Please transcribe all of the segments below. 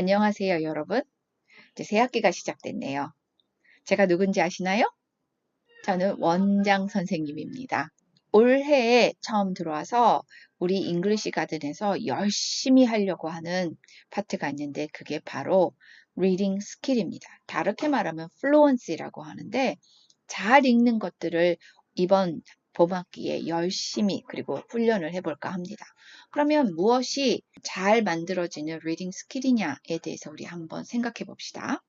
안녕하세요, 여러분. 이제 새 학기가 시작됐네요. 제가 누군지 아시나요? 저는 원장 선생님입니다. 올해에 처음 들어와서 우리 잉글리시 가든에서 열심히 하려고 하는 파트가 있는데 그게 바로 리딩 스킬입니다. 다르게 말하면 플루언시라고 하는데 잘 읽는 것들을 이번 봄학기에 열심히 그리고 훈련을 해볼까 합니다. 그러면 무엇이 잘 만들어지는 리딩 스킬이냐에 대해서 우리 한번 생각해 봅시다.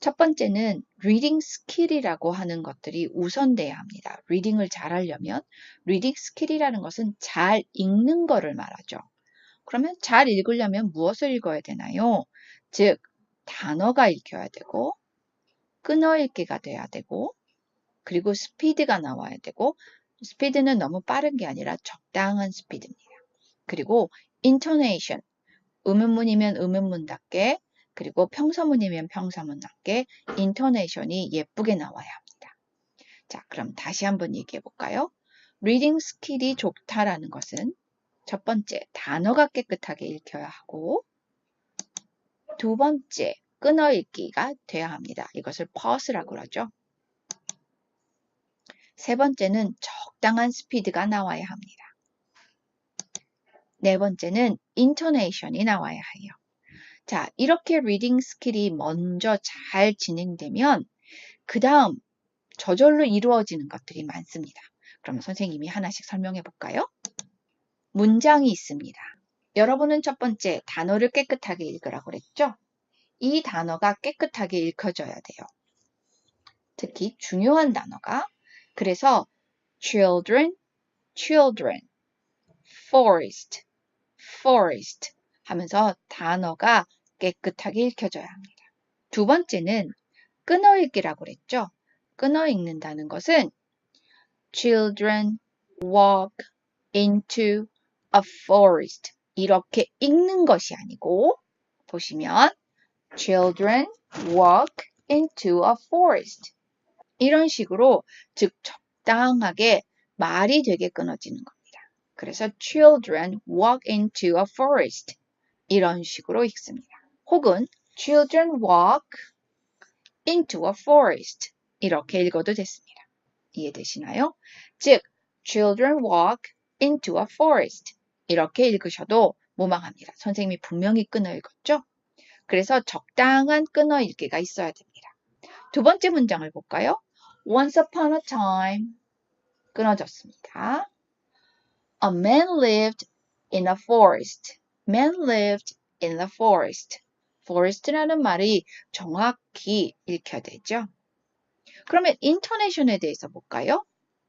첫 번째는 리딩 스킬이라고 하는 것들이 우선돼야 합니다. 리딩을 잘 하려면 리딩 스킬이라는 것은 잘 읽는 거를 말하죠. 그러면 잘 읽으려면 무엇을 읽어야 되나요? 즉 단어가 읽혀야 되고 끊어 읽기가 돼야 되고 그리고 스피드가 나와야 되고 스피드는 너무 빠른 게 아니라 적당한 스피드입니다. 그리고 intonation 의문문이면 의문문답게 그리고 평서문이면 평서문답게 intonation이 예쁘게 나와야 합니다. 자, 그럼 다시 한번 얘기해 볼까요? 리딩 스킬이 좋다라는 것은 첫 번째, 단어가 깨끗하게 읽혀야 하고 두 번째, 끊어 읽기가 돼야 합니다. 이것을 pause라고 그러죠. 세 번째는 적당한 스피드가 나와야 합니다. 네 번째는 intonation이 나와야 해요. 자, 이렇게 리딩 스킬이 먼저 잘 진행되면 그 다음 저절로 이루어지는 것들이 많습니다. 그럼 선생님이 하나씩 설명해 볼까요? 문장이 있습니다. 여러분은 첫 번째 단어를 깨끗하게 읽으라고 그랬죠? 이 단어가 깨끗하게 읽혀져야 돼요. 특히 중요한 단어가 그래서 children, children, forest, forest 하면서 단어가 깨끗하게 읽혀져야 합니다. 두 번째는 끊어읽기라고 그랬죠. 끊어 읽는다는 것은 children walk into a forest 이렇게 읽는 것이 아니고 보시면 children walk into a forest 이런 식으로 즉 적당하게 말이 되게 끊어지는 겁니다. 그래서 children walk into a forest 이런 식으로 읽습니다. 혹은 children walk into a forest 이렇게 읽어도 됐습니다. 이해되시나요? 즉 children walk into a forest 이렇게 읽으셔도 무방합니다. 선생님이 분명히 끊어 읽었죠? 그래서 적당한 끊어 읽기가 있어야 됩니다. 두 번째 문장을 볼까요? Once upon a time 끊어졌습니다. A man lived in a forest. Man lived in the forest. forest라는 말이 정확히 읽혀야 되죠. 그러면 intonation에 대해서 볼까요?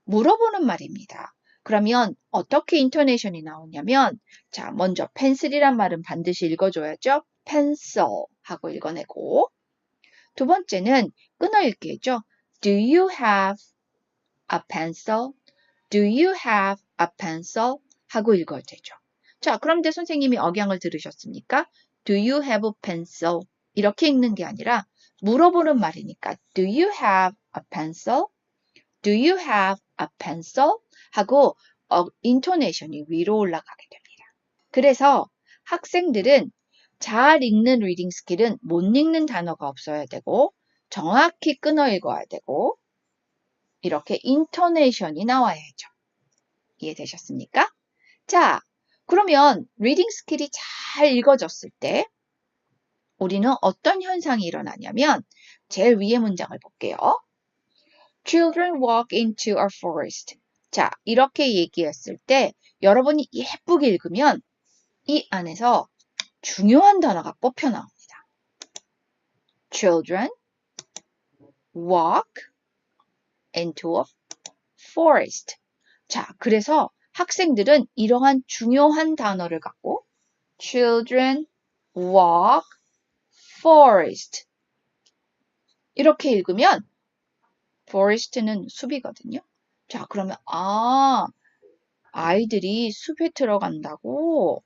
물어보는 말입니다. 그러면 어떻게 intonation이 나오냐면 자 먼저 펜슬이란 말은 반드시 읽어줘야죠. pencil 하고 읽어내고 두 번째는 끊어 읽기죠. Do you have a pencil? Do you have a pencil? 하고 읽어야 되죠. 자, 그런데 선생님이 억양을 들으셨습니까? Do you have a pencil? 이렇게 읽는 게 아니라 물어보는 말이니까 Do you have a pencil? Do you have a pencil? 하고 어, 인토네이션이 위로 올라가게 됩니다. 그래서 학생들은 잘 읽는 리딩 스킬은 못 읽는 단어가 없어야 되고 정확히 끊어 읽어야 되고 이렇게 인토네이션이 나와야죠. 이해되셨습니까? 자, 그러면 리딩 스킬이 잘 읽어졌을 때 우리는 어떤 현상이 일어나냐면 제일 위에 문장을 볼게요. Children walk into a forest. 자, 이렇게 얘기했을 때 여러분이 예쁘게 읽으면 이 안에서 중요한 단어가 뽑혀 나옵니다. Children walk into a forest. 자, 그래서 학생들은 이러한 중요한 단어를 갖고 children walk forest 이렇게 읽으면 forest는 숲이거든요. 자, 그러면 아, 아이들이 숲에 들어간다고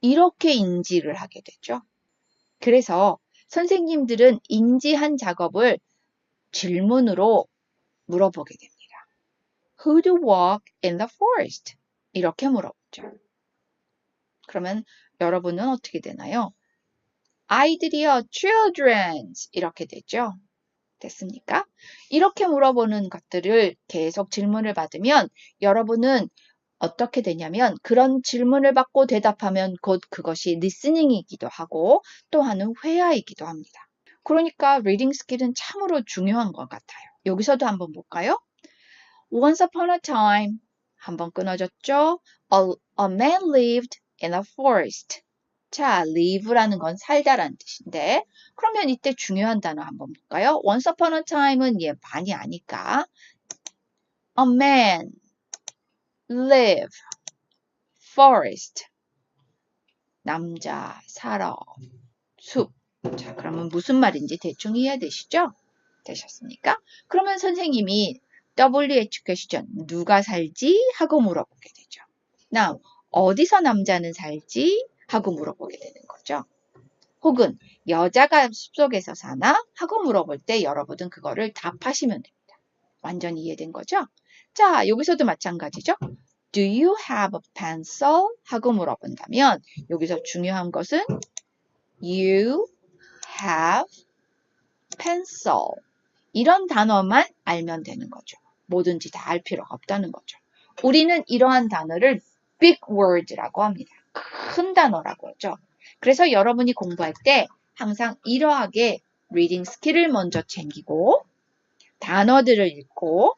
이렇게 인지를 하게 되죠. 그래서 선생님들은 인지한 작업을 질문으로 물어보게 됩니다. Who do walk in the forest? 이렇게 물어보죠. 그러면 여러분은 어떻게 되나요? 아이들이요, children 이렇게 되죠. 됐습니까? 이렇게 물어보는 것들을 계속 질문을 받으면 여러분은 어떻게 되냐면 그런 질문을 받고 대답하면 곧 그것이 리스닝이기도 하고 또 하는 회화이기도 합니다. 그러니까 리딩 스킬은 참으로 중요한 것 같아요. 여기서도 한번 볼까요? Once upon a time 한번 끊어졌죠? A, a man lived in a forest. 자, live라는 건 살다라는 뜻인데 그러면 이때 중요한 단어 한번 볼까요? Once upon a time은 얘 많이 아니까 A man live forest 남자 살아 숲 자, 그러면 무슨 말인지 대충 이해되시죠? 되셨습니까? 그러면 선생님이 WH 퀘스천 누가 살지? 하고 물어보게 되죠. 나 어디서 남자는 살지? 하고 물어보게 되는 거죠. 혹은 여자가 숲속에서 사나? 하고 물어볼 때 여러분은 그거를 답하시면 됩니다. 완전히 이해된 거죠? 자, 여기서도 마찬가지죠. Do you have a pencil? 하고 물어본다면 여기서 중요한 것은 you have pencil 이런 단어만 알면 되는 거죠. 뭐든지 다 알 필요가 없다는 거죠. 우리는 이러한 단어를 big word라고 합니다. 큰 단어라고 하죠. 그래서 여러분이 공부할 때 항상 이러하게 리딩 스킬을 먼저 챙기고 단어들을 읽고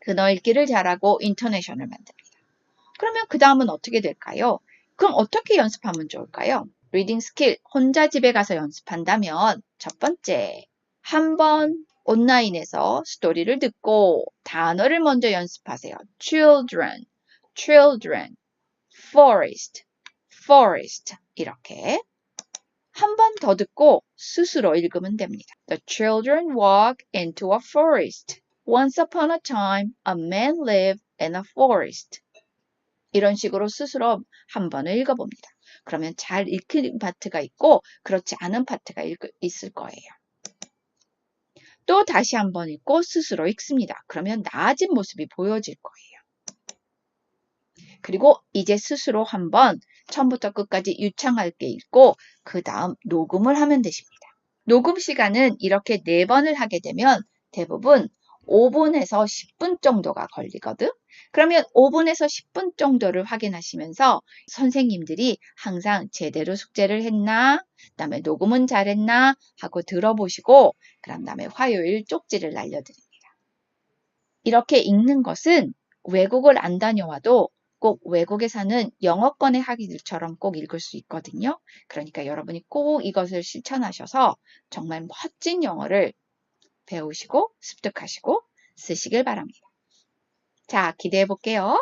그너 읽기를 잘하고 인터내션을 만듭니다. 그러면 그 다음은 어떻게 될까요? 그럼 어떻게 연습하면 좋을까요? 리딩 스킬 혼자 집에 가서 연습한다면 첫 번째 한번 온라인에서 스토리를 듣고 단어를 먼저 연습하세요. children, children, forest, forest 이렇게 한 번 더 듣고 스스로 읽으면 됩니다. The children walk into a forest. Once upon a time, a man lived in a forest. 이런 식으로 스스로 한 번을 읽어봅니다. 그러면 잘 읽힌 파트가 있고 그렇지 않은 파트가 있을 거예요. 또 다시 한 번 읽고 스스로 읽습니다. 그러면 나아진 모습이 보여질 거예요. 그리고 이제 스스로 한번 처음부터 끝까지 유창하게 읽고 그 다음 녹음을 하면 되십니다. 녹음 시간은 이렇게 네 번을 하게 되면 대부분 5분에서 10분 정도가 걸리거든. 그러면 5분에서 10분 정도를 확인하시면서 선생님들이 항상 제대로 숙제를 했나, 그다음에 녹음은 잘했나 하고 들어보시고 그런 다음에 화요일 쪽지를 날려드립니다. 이렇게 읽는 것은 외국을 안 다녀와도 꼭 외국에 사는 영어권의 학위들처럼 꼭 읽을 수 있거든요. 그러니까 여러분이 꼭 이것을 실천하셔서 정말 멋진 영어를 배우시고 습득하시고 쓰시길 바랍니다. 자, 기대해 볼게요.